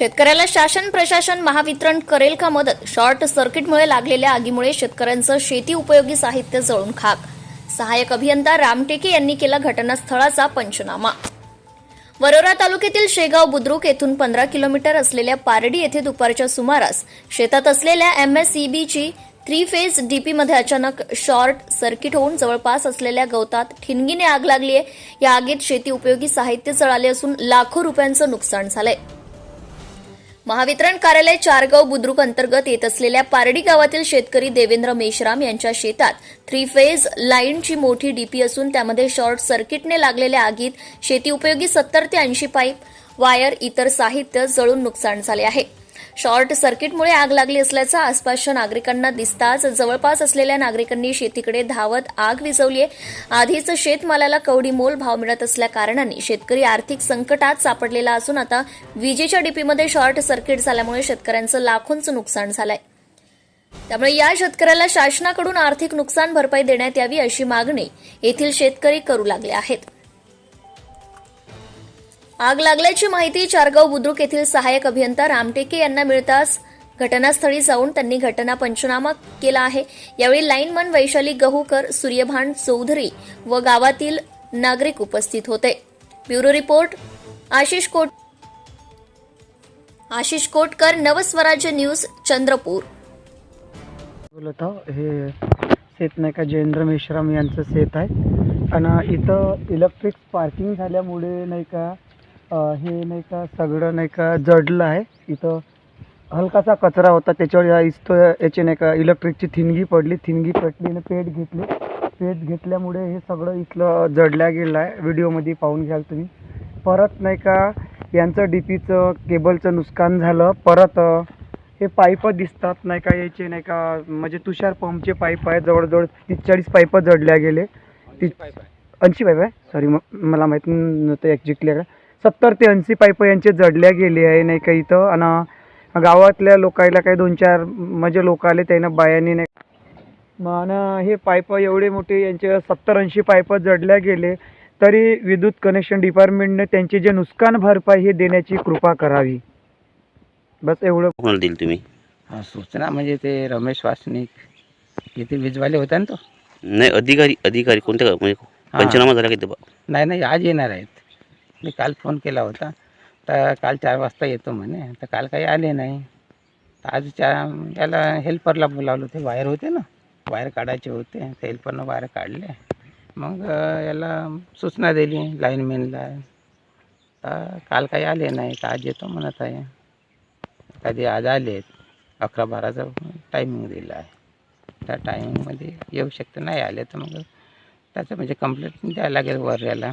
शेतकऱ्याला शासन प्रशासन महावितरण करेल का मदत? शॉर्ट सर्किटमुळे लागलेल्या आगीमुळे शेतकऱ्यांचं शेती उपयोगी साहित्य जळून खाक. सहाय्यक अभियंता रामटेके यांनी केला घटनास्थळाचा पंचनामा. वरोरा तालुक्यातील शेगाव बुद्रुक येथून पंधरा किलोमीटर असलेल्या पारडी येथे दुपारच्या सुमारास शेतात असलेल्या एमएसईबीची थ्री फेज डीपीमध्ये अचानक शॉर्ट सर्किट होऊन जवळपास असलेल्या गवतात ठिणगीने आग लागली आहे या आगीत शेती उपयोगी साहित्य जळाले असून लाखो रुपयांचं नुकसान झालंय. महावितरण कार्यालय चारगाव बुद्रुक अंतर्गत येत असलेल्या पारडी गावातील शेतकरी देवेंद्र मेश्राम यांच्या शेतात थ्री फेज लाईनची मोठी डीपी असून त्यामध्ये शॉर्ट सर्किटने लागलेल्या आगीत शेती उपयोगी सत्तर ते ऐंशी पाईप वायर इतर साहित्य जळून नुकसान झाले आहे. शॉर्ट सर्किटमुळे आग लागली असल्याचं आसपासच्या नागरिकांना दिसताच जवळपास असलेल्या नागरिकांनी शेतीकडे धावत आग विझवली आहे आधीच शेतमालाला कवडी मोल भाव मिळत असल्या कारणाने शेतकरी आर्थिक संकटात सापडलेला असून आता विजेच्या डीपीमध्ये शॉर्ट सर्किट झाल्यामुळे शेतकऱ्यांचं लाखोंचं नुकसान झालंय. त्यामुळे या शेतकऱ्याला शासनाकडून आर्थिक नुकसान भरपाई देण्यात यावी अशी मागणी येथील शेतकरी करू लागले आहेत. आग लागल्याची माहिती चारगाव बुद्रुक येथील सहाय्यक अभियंता रामटेके यांना मिळताच घटनास्थळी जाऊन त्यांनी घटना पंचनामा केला आहे. यावेळी लाईनमन वैशाली गहूकर सूर्यभान चौधरी व गावातील नागरिक उपस्थित होते. Bureau report Ashish Kot Ashish Kotkar Navswarajya news Chandrapur. बोलत आहो हे शेत नाही का जयेंद्र मेश्राम यांचं शेत आहे. आणि इथं इलेक्ट्रिक पार्किंग झाल्यामुळे नाही का हे नाही का सगळं नाही का जडलं आहे. इथं हलकासा कचरा होता त्याच्यावर या इस्तो याची नाही का इलेक्ट्रिकची थिनगी पडली. थिनगी पडली आणि पेट घेतली. पेट घेतल्यामुळे हे सगळं इथलं जडल्या गेलं आहे. व्हिडिओमध्ये पाहून घ्याल तुम्ही. परत नाही का यांचं डी पीचं केबलचं नुकसान झालं. परत हे पाईप दिसतात नाही का याचे नाही का म्हणजे तुषार पंपचे पाईप आहे जवळजवळ तीस चाळीस पाईप जडल्या गेले. तीस ऐंशी पाईप आहे? सॉरी मला माहीत नव्हतं एक्झॅक्टली सत्तर ते ऐंशी पाईप यांचे जडल्या गेले आहे नाही का इथं. आणि गावातल्या लोकायला काही दोन चार म्हणजे लोक आले त्यानं बायांनी नाही. मग हे पाईप एवढे मोठे यांचे सत्तर ऐंशी पाईप जडल्या गेले तरी विद्युत कनेक्शन डिपार्टमेंटने त्यांचे जे नुकसान भरपाई हे देण्याची कृपा करावी. बस एवढं. कोणाला दिली तुम्ही? हा सूचना म्हणजे ते रमेश वासनिक. येथे वीजवाले होता ना तो? नाही अधिकारी अधिकारी कोणत्या म्हणजे पंचनामा झाला की नाही नाही आज येणार आहेत. मी काल फोन केला होता. तर काल चार वाजता येतो म्हणे. तर काल काही आले नाही. आज चार याला हेल्परला बोलावलं होते. वायर होते ना. वायर काढायचे होते. तर हेल्परनं वायर काढले. मग याला सूचना दिली लाईनमॅनला तर काल काही आले नाही. तर आज येतो म्हणत आहे. कधी आज आले अकरा बाराचा टायमिंग दिला आहे. त्या टायमिंगमध्ये येऊ शकते. नाही आले तर मग त्याचं म्हणजे कंप्लेंट द्यायला लागेल वर याला.